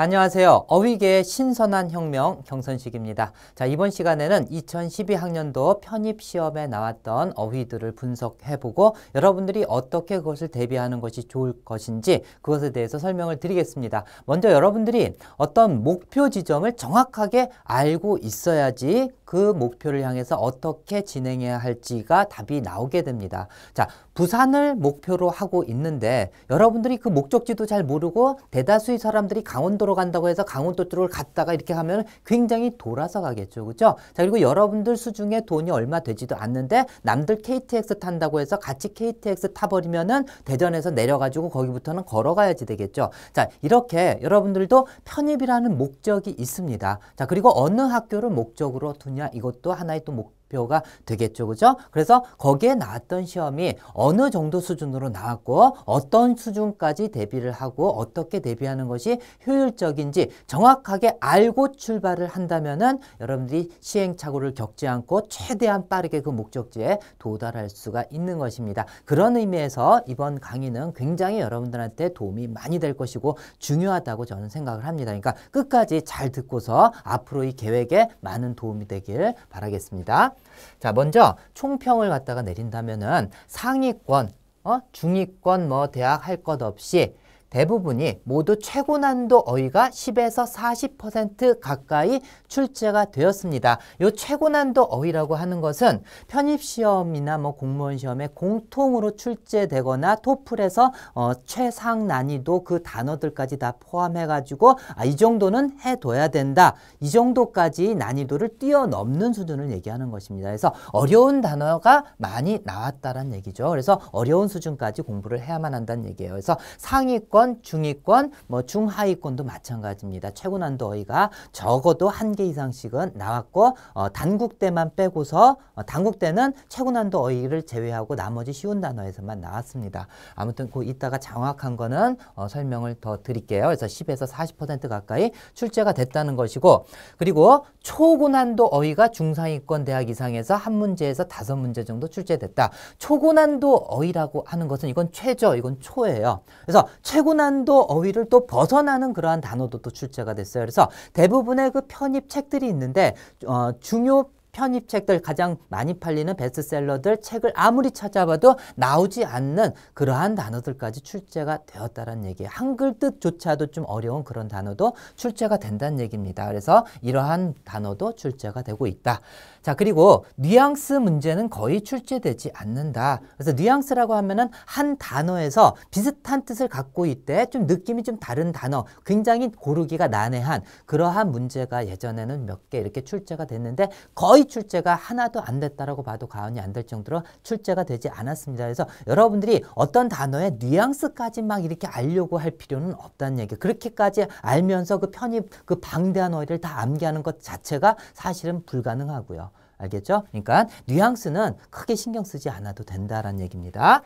자, 안녕하세요. 어휘계의 신선한 혁명 경선식입니다. 자, 이번 시간에는 2012학년도 편입 시험에 나왔던 어휘들을 분석해보고 여러분들이 어떻게 그것을 대비하는 것이 좋을 것인지 그것에 대해서 설명을 드리겠습니다. 먼저 여러분들이 어떤 목표 지점을 정확하게 알고 있어야지 그 목표를 향해서 어떻게 진행해야 할지가 답이 나오게 됩니다. 자, 부산을 목표로 하고 있는데 여러분들이 그 목적지도 잘 모르고 대다수의 사람들이 강원도로 간다고 해서 강원도 쪽을 갔다가 이렇게 하면 굉장히 돌아서 가겠죠. 그죠? 자, 그리고 여러분들 수중에 돈이 얼마 되지도 않는데 남들 KTX 탄다고 해서 같이 KTX 타버리면은 대전에서 내려가지고 거기부터는 걸어가야지 되겠죠. 자, 이렇게 여러분들도 편입이라는 목적이 있습니다. 자, 그리고 어느 학교를 목적으로 두냐 이것도 하나의 또 목, 가 되겠죠. 그죠? 그래서 거기에 나왔던 시험이 어느 정도 수준으로 나왔고 어떤 수준까지 대비를 하고 어떻게 대비하는 것이 효율적인지 정확하게 알고 출발을 한다면은 여러분들이 시행착오를 겪지 않고 최대한 빠르게 그 목적지에 도달할 수가 있는 것입니다. 그런 의미에서 이번 강의는 굉장히 여러분들한테 도움이 많이 될 것이고 중요하다고 저는 생각을 합니다. 그러니까 끝까지 잘 듣고서 앞으로의 계획에 많은 도움이 되길 바라겠습니다. 자, 먼저 총평을 갖다가 내린다면은 상위권, 어? 중위권 뭐 대학 할 것 없이 대부분이 모두 최고 난도 어휘가 10에서 40% 가까이 출제가 되었습니다. 이 최고 난도 어휘라고 하는 것은 편입 시험이나 뭐 공무원 시험에 공통으로 출제되거나 토플에서 어, 최상 난이도 그 단어들까지 다 포함해 가지고 아, 이 정도는 해둬야 된다. 이 정도까지 난이도를 뛰어넘는 수준을 얘기하는 것입니다. 그래서 어려운 단어가 많이 나왔다는 얘기죠. 그래서 어려운 수준까지 공부를 해야만 한다는 얘기예요. 그래서 상위권 중위권, 중위권, 뭐 중하위권도 마찬가지입니다. 최고 난도 어휘가 적어도 한 개 이상씩은 나왔고 어, 단국대만 빼고서 어, 단국대는 최고 난도 어휘를 제외하고 나머지 쉬운 단어에서만 나왔습니다. 아무튼 그 이따가 정확한 거는 어, 설명을 더 드릴게요. 그래서 10에서 40% 가까이 출제가 됐다는 것이고 그리고 초고난도 어휘가 중상위권 대학 이상에서 한 문제에서 다섯 문제 정도 출제됐다. 초고난도 어휘라고 하는 것은 이건 최저, 이건 초예요. 그래서 최고 고난도 어휘를 또 벗어나는 그러한 단어도 또 출제가 됐어요. 그래서 대부분의 그 편입 책들이 있는데 어, 중요 편입책들 가장 많이 팔리는 베스트셀러들 책을 아무리 찾아봐도 나오지 않는 그러한 단어들까지 출제가 되었다는 얘기예요. 한글 뜻조차도 좀 어려운 그런 단어도 출제가 된다는 얘기입니다. 그래서 이러한 단어도 출제가 되고 있다. 자, 그리고 뉘앙스 문제는 거의 출제되지 않는다. 그래서 뉘앙스라고 하면은 한 단어에서 비슷한 뜻을 갖고 있대 좀 느낌이 좀 다른 단어, 굉장히 고르기가 난해한 그러한 문제가 예전에는 몇 개 이렇게 출제가 됐는데 거의 출제가 하나도 안 됐다라고 봐도 과언이 안 될 정도로 출제가 되지 않았습니다. 그래서 여러분들이 어떤 단어의 뉘앙스까지 막 이렇게 알려고 할 필요는 없다는 얘기. 그렇게까지 알면서 그 편입, 그 방대한 어휘를 다 암기하는 것 자체가 사실은 불가능하고요. 알겠죠? 그러니까 뉘앙스는 크게 신경 쓰지 않아도 된다라는 얘기입니다.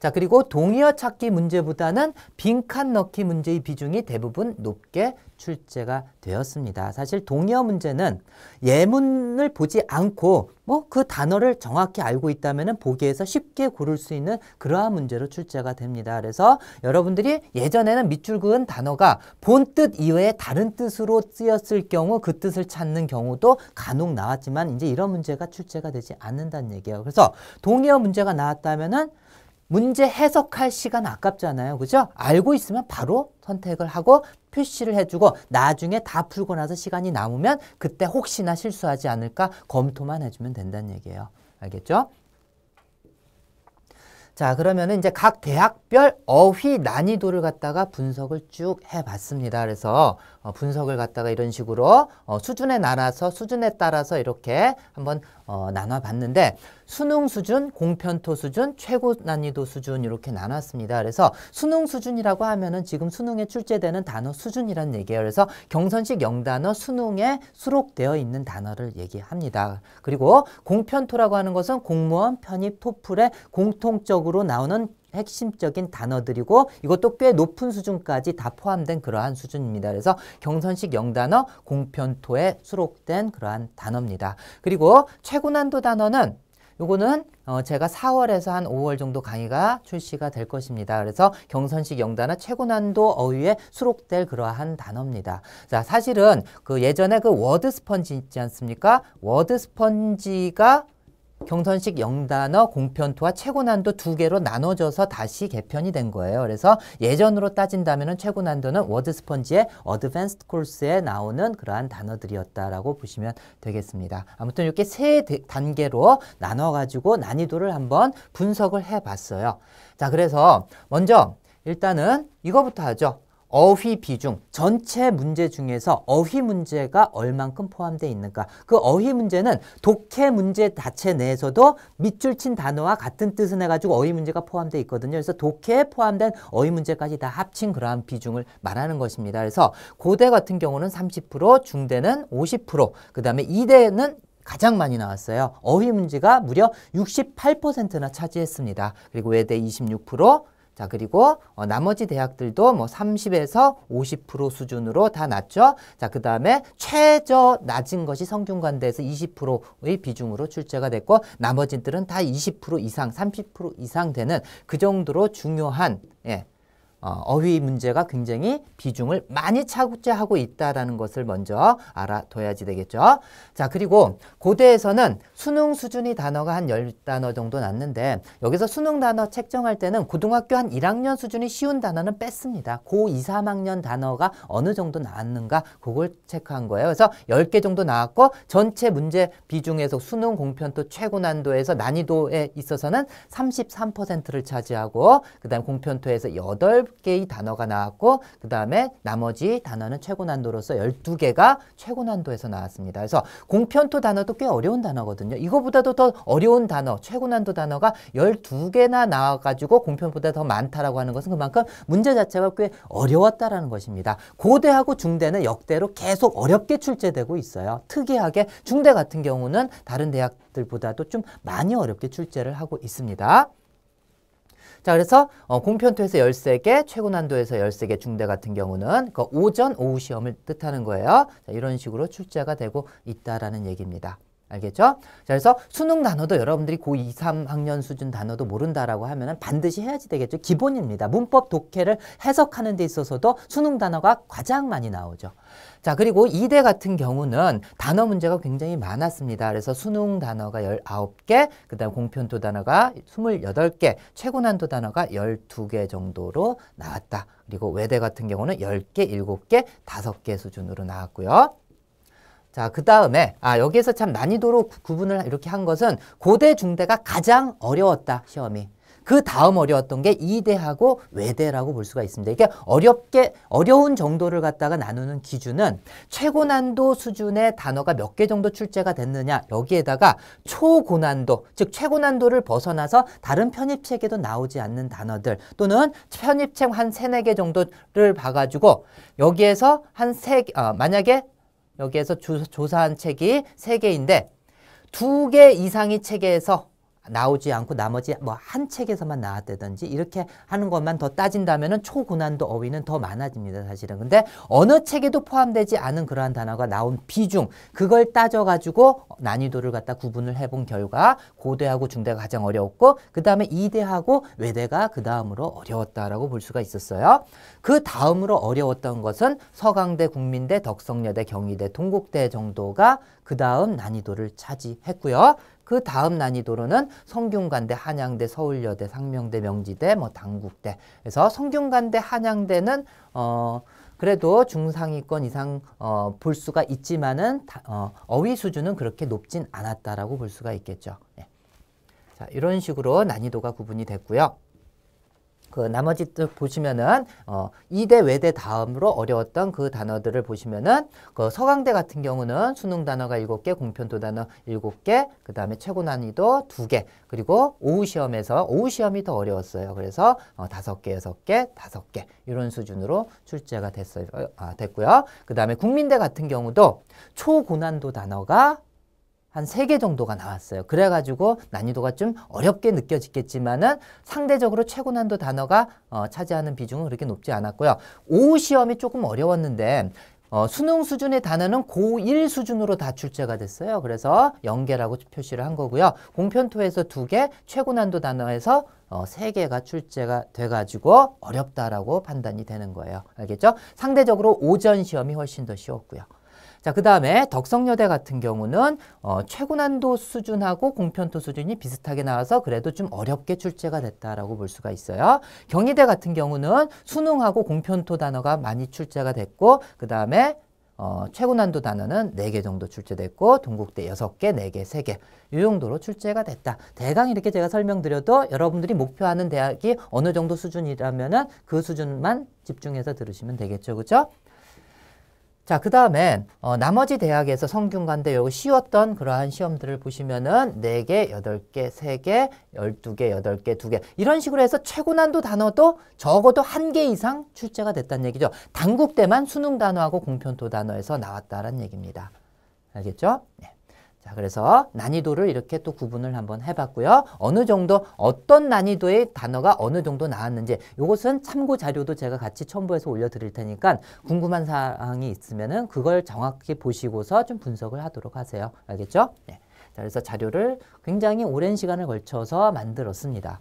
자, 그리고 동의어 찾기 문제보다는 빈칸 넣기 문제의 비중이 대부분 높게 출제가 되었습니다. 사실 동의어 문제는 예문을 보지 않고 뭐 그 단어를 정확히 알고 있다면 보기에서 쉽게 고를 수 있는 그러한 문제로 출제가 됩니다. 그래서 여러분들이 예전에는 밑줄 그은 단어가 본 뜻 이외에 다른 뜻으로 쓰였을 경우 그 뜻을 찾는 경우도 간혹 나왔지만 이제 이런 문제가 출제가 되지 않는다는 얘기예요. 그래서 동의어 문제가 나왔다면은 문제 해석할 시간 아깝잖아요. 그죠? 알고 있으면 바로 선택을 하고 표시를 해주고 나중에 다 풀고 나서 시간이 남으면 그때 혹시나 실수하지 않을까 검토만 해주면 된다는 얘기예요. 알겠죠? 자, 그러면은 이제 각 대학별 어휘 난이도를 갖다가 분석을 쭉 해봤습니다. 그래서 어, 분석을 갖다가 이런 식으로 어, 수준에 나눠서 수준에 따라서 이렇게 한번 어, 나눠봤는데 수능 수준, 공편토 수준, 최고 난이도 수준 이렇게 나눴습니다. 그래서 수능 수준이라고 하면은 지금 수능에 출제되는 단어 수준이라는 얘기예요. 그래서 경선식 영단어 수능에 수록되어 있는 단어를 얘기합니다. 그리고 공편토라고 하는 것은 공무원 편입 토플에 공통적으로 나오는 핵심적인 단어들이고 이것도 꽤 높은 수준까지 다 포함된 그러한 수준입니다. 그래서 경선식 영단어 공편토에 수록된 그러한 단어입니다. 그리고 최고난도 단어는 요거는 어, 제가 4월에서 한 5월 정도 강의가 출시가 될 것입니다. 그래서 경선식 영단어 최고난도 어휘에 수록될 그러한 단어입니다. 자, 사실은 그 예전에 그 워드 스펀지 있지 않습니까? 워드 스펀지가 경선식 영단어 공편토와 최고난도 두 개로 나눠져서 다시 개편이 된 거예요. 그래서 예전으로 따진다면 최고난도는 워드 스펀지의 어드밴스드 코스에 나오는 그러한 단어들이었다라고 보시면 되겠습니다. 아무튼 이렇게 세 단계로 나눠가지고 난이도를 한번 분석을 해봤어요. 자, 그래서 먼저 일단은 이거부터 하죠. 어휘 비중, 전체 문제 중에서 어휘 문제가 얼만큼 포함되어 있는가. 그 어휘 문제는 독해 문제 자체 내에서도 밑줄 친 단어와 같은 뜻을 해가지고 어휘 문제가 포함되어 있거든요. 그래서 독해에 포함된 어휘 문제까지 다 합친 그러한 비중을 말하는 것입니다. 그래서 고대 같은 경우는 30%, 중대는 50%, 그 다음에 이대는 가장 많이 나왔어요. 어휘 문제가 무려 68%나 차지했습니다. 그리고 외대 26%, 자, 그리고 어, 나머지 대학들도 뭐 30에서 50% 수준으로 다 낮죠. 자, 그 다음에 최저 낮은 것이 성균관대에서 20%의 비중으로 출제가 됐고 나머지들은 다 20% 이상, 30% 이상 되는 그 정도로 중요한 예, 어, 어휘 문제가 굉장히 비중을 많이 차지하고 있다라는 것을 먼저 알아둬야지 되겠죠. 자, 그리고 고대에서는 수능 수준이 단어가 한 열단어 정도 났는데 여기서 수능 단어 책정할 때는 고등학교 한 1학년 수준이 쉬운 단어는 뺐습니다. 고 2, 3학년 단어가 어느 정도 나왔는가 그걸 체크한 거예요. 그래서 10개 정도 나왔고 전체 문제 비중에서 수능 공편도 최고 난도에서 난이도에 있어서는 33%를 차지하고 그 다음 공편토에서 8 10개의 단어가 나왔고 그 다음에 나머지 단어는 최고 난도로서 12개가 최고 난도에서 나왔습니다. 그래서 공편토 단어도 꽤 어려운 단어거든요. 이거보다도 더 어려운 단어, 최고 난도 단어가 12개나 나와가지고 공편보다 더 많다라고 하는 것은 그만큼 문제 자체가 꽤 어려웠다라는 것입니다. 고대하고 중대는 역대로 계속 어렵게 출제되고 있어요. 특이하게 중대 같은 경우는 다른 대학들보다도 좀 많이 어렵게 출제를 하고 있습니다. 자, 그래서 어, 공편토에서 13개, 최고 난도에서 13개 중대 같은 경우는 그 오전, 오후 시험을 뜻하는 거예요. 자, 이런 식으로 출제가 되고 있다라는 얘기입니다. 알겠죠? 자, 그래서 수능 단어도 여러분들이 고2, 3학년 수준 단어도 모른다라고 하면 반드시 해야지 되겠죠. 기본입니다. 문법 독해를 해석하는 데 있어서도 수능 단어가 가장 많이 나오죠. 자, 그리고 이대 같은 경우는 단어 문제가 굉장히 많았습니다. 그래서 수능 단어가 19개, 그 다음 공편도 단어가 28개, 최고난도 단어가 12개 정도로 나왔다. 그리고 외대 같은 경우는 10개, 7개, 5개 수준으로 나왔고요. 자, 그 다음에, 아, 여기에서 참 난이도로 구분을 이렇게 한 것은 고대, 중대가 가장 어려웠다, 시험이. 그 다음 어려웠던 게 이대하고 외대라고 볼 수가 있습니다. 이게 어렵게, 어려운 정도를 갖다가 나누는 기준은 최고 난도 수준의 단어가 몇 개 정도 출제가 됐느냐, 여기에다가 초고난도, 즉 최고 난도를 벗어나서 다른 편입책에도 나오지 않는 단어들 또는 편입책 한 세네 개 정도를 봐가지고 여기에서 한 세, 어, 만약에 여기에서 조, 조사한 책이 세개인데두 개 이상의 책에서 나오지 않고 나머지 뭐 한 책에서만 나왔다든지 이렇게 하는 것만 더 따진다면은 초고난도 어휘는 더 많아집니다, 사실은. 근데 어느 책에도 포함되지 않은 그러한 단어가 나온 비중, 그걸 따져 가지고 난이도를 갖다 구분을 해본 결과 고대하고 중대가 가장 어려웠고, 그 다음에 이대하고 외대가 그 다음으로 어려웠다라고 볼 수가 있었어요. 그 다음으로 어려웠던 것은 서강대, 국민대, 덕성여대, 경희대, 동국대 정도가 그 다음 난이도를 차지했고요. 그 다음 난이도로는 성균관대, 한양대, 서울여대, 상명대, 명지대, 뭐 당국대. 그래서 성균관대, 한양대는 어 그래도 중상위권 이상 어, 볼 수가 있지만은 어, 어휘 수준은 그렇게 높진 않았다라고 볼 수가 있겠죠. 네. 자, 이런 식으로 난이도가 구분이 됐고요. 그 나머지 보시면은 어 이대 외대 다음으로 어려웠던 그 단어들을 보시면은 그 서강대 같은 경우는 수능 단어가 일곱 개 공편도 단어 일곱 개 그 다음에 최고 난이도 두개 그리고 오후 시험에서 오후 시험이 더 어려웠어요. 그래서 어 다섯 개 여섯 개 다섯 개 이런 수준으로 출제가 됐어요. 아, 됐고요. 그 다음에 국민대 같은 경우도 초고난도 단어가 한 세 개 정도가 나왔어요. 그래가지고 난이도가 좀 어렵게 느껴지겠지만은 상대적으로 최고 난도 단어가 어, 차지하는 비중은 그렇게 높지 않았고요. 오후 시험이 조금 어려웠는데 어, 수능 수준의 단어는 고1 수준으로 다 출제가 됐어요. 그래서 연계라고 표시를 한 거고요. 공편토에서 두 개, 최고 난도 단어에서 어, 세 개가 출제가 돼가지고 어렵다라고 판단이 되는 거예요. 알겠죠? 상대적으로 오전 시험이 훨씬 더 쉬웠고요. 자, 그 다음에 덕성여대 같은 경우는 어, 최고 난도 수준하고 공편토 수준이 비슷하게 나와서 그래도 좀 어렵게 출제가 됐다라고 볼 수가 있어요. 경희대 같은 경우는 수능하고 공편토 단어가 많이 출제가 됐고 그 다음에 어, 최고 난도 단어는 네 개 정도 출제됐고 동국대 여섯 개 네 개 세개이 정도로 출제가 됐다. 대강 이렇게 제가 설명드려도 여러분들이 목표하는 대학이 어느 정도 수준이라면 은 그 수준만 집중해서 들으시면 되겠죠. 그죠? 자, 그 다음에 어, 나머지 대학에서 성균관대 요거 쉬웠던 그러한 시험들을 보시면은 4개, 8개, 3개, 12개, 8개, 2개 이런 식으로 해서 최고 난도 단어도 적어도 한 개 이상 출제가 됐다는 얘기죠. 단국대만 수능 단어하고 공편토 단어에서 나왔다는 얘기입니다. 알겠죠? 네. 자, 그래서 난이도를 이렇게 또 구분을 한번 해봤고요. 어느 정도 어떤 난이도의 단어가 어느 정도 나왔는지 이것은 참고 자료도 제가 같이 첨부해서 올려드릴 테니까 궁금한 사항이 있으면은 그걸 정확히 보시고서 좀 분석을 하도록 하세요. 알겠죠? 네. 자, 그래서 자료를 굉장히 오랜 시간을 걸쳐서 만들었습니다.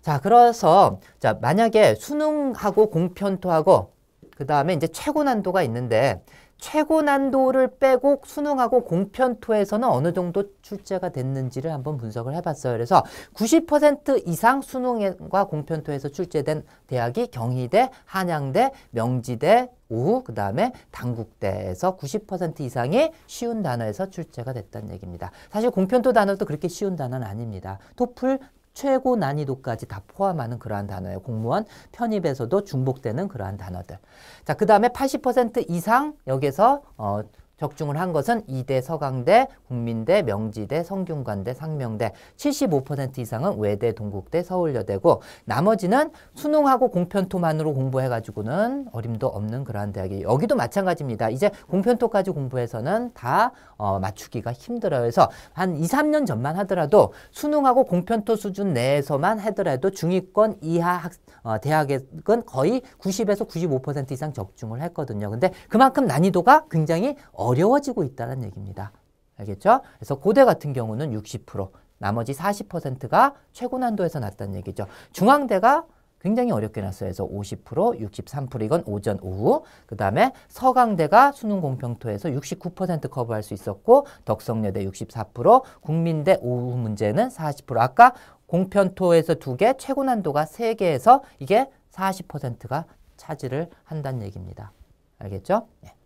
자, 그래서 자 만약에 수능하고 공편토하고 그 다음에 이제 최고 난도가 있는데 최고 난도를 빼고 수능하고 공편토에서는 어느 정도 출제가 됐는지를 한번 분석을 해봤어요. 그래서 90% 이상 수능과 공편토에서 출제된 대학이 경희대, 한양대, 명지대, 오후 그 다음에 당국대에서 90% 이상이 쉬운 단어에서 출제가 됐다는 얘기입니다. 사실 공편토 단어도 그렇게 쉬운 단어는 아닙니다. 토플 최고 난이도까지 다 포함하는 그러한 단어예요. 공무원 편입에서도 중복되는 그러한 단어들. 자, 그 다음에 80% 이상 여기서 어, 적중을 한 것은 이대, 서강대, 국민대, 명지대, 성균관대, 상명대 75% 이상은 외대, 동국대, 서울여대고 나머지는 수능하고 공편토만으로 공부해가지고는 어림도 없는 그러한 대학이 여기도 마찬가지입니다. 이제 공편토까지 공부해서는 다 어, 맞추기가 힘들어요. 그래서 한 2, 3년 전만 하더라도 수능하고 공편토 수준 내에서만 하더라도 중위권 이하 학, 어, 대학은 거의 90에서 95% 이상 적중을 했거든요. 근데 그만큼 난이도가 굉장히 어 려워지고 있다는 얘기입니다. 알겠죠? 그래서 고대 같은 경우는 60%, 나머지 40%가 최고 난도에서 났다는 얘기죠. 중앙대가 굉장히 어렵게 났어요. 그래서 50%, 63% 이건 오전, 오후. 그 다음에 서강대가 수능 공평토에서 69% 커버할 수 있었고 덕성여대 64%, 국민대 오후 문제는 40%. 아까 공편토에서 두 개, 최고 난도가 세 개에서 이게 40%가 차지를 한다는 얘기입니다. 알겠죠? 네.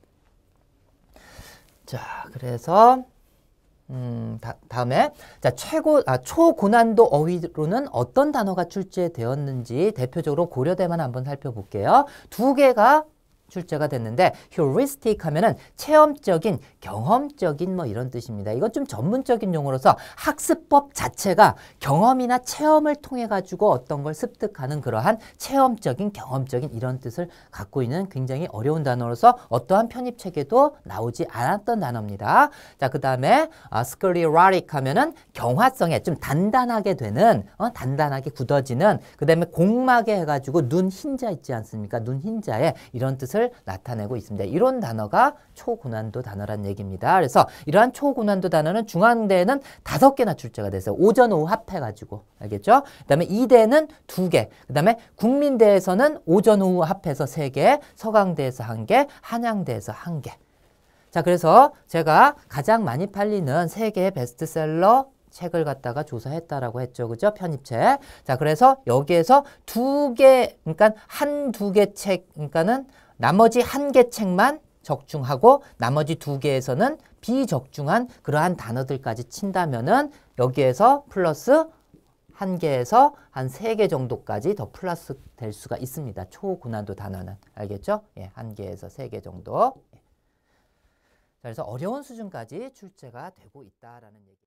자, 그래서 음, 다, 음에 자, 최고 아, 초고난도 어휘로는 어떤 단어가 출제되었는지 대표적으로 고려대만 한번 살펴볼게요. 두 개가 출제가 됐는데 heuristic 하면은 체험적인 경험적인 뭐 이런 뜻입니다. 이건 좀 전문적인 용어로서 학습법 자체가 경험이나 체험을 통해 가지고 어떤 걸 습득하는 그러한 체험적인 경험적인 이런 뜻을 갖고 있는 굉장히 어려운 단어로서 어떠한 편입 책에도 나오지 않았던 단어입니다. 자, 그다음에 아, sclerotic 하면은 경화성에 좀 단단하게 되는 어, 단단하게 굳어지는 그다음에 공막에 해 가지고 눈 흰자 있지 않습니까? 눈 흰자에 이런 뜻을 것을 나타내고 있습니다. 이런 단어가 초고난도 단어란 얘기입니다. 그래서 이러한 초고난도 단어는 중앙대에는 다섯 개나 출제가 됐어요. 오전, 오후 합해가지고. 알겠죠? 그 다음에 이대는 두 개. 그 다음에 국민대에서는 오전, 오후 합해서 세 개. 서강대에서 한 개. 한양대에서 한 개. 자, 그래서 제가 가장 많이 팔리는 세 개의 베스트셀러 책을 갖다가 조사했다라고 했죠. 그죠? 편입책. 자, 그래서 여기에서 두 개, 그러니까 한 두 개 책, 그러니까는 나머지 한 개 책만 적중하고 나머지 두 개에서는 비적중한 그러한 단어들까지 친다면은 여기에서 플러스 한 개에서 한 세 개 정도까지 더 플러스 될 수가 있습니다. 초고난도 단어는. 알겠죠? 예, 한 개에서 세 개 정도. 예. 그래서 어려운 수준까지 출제가 되고 있다라는 얘기.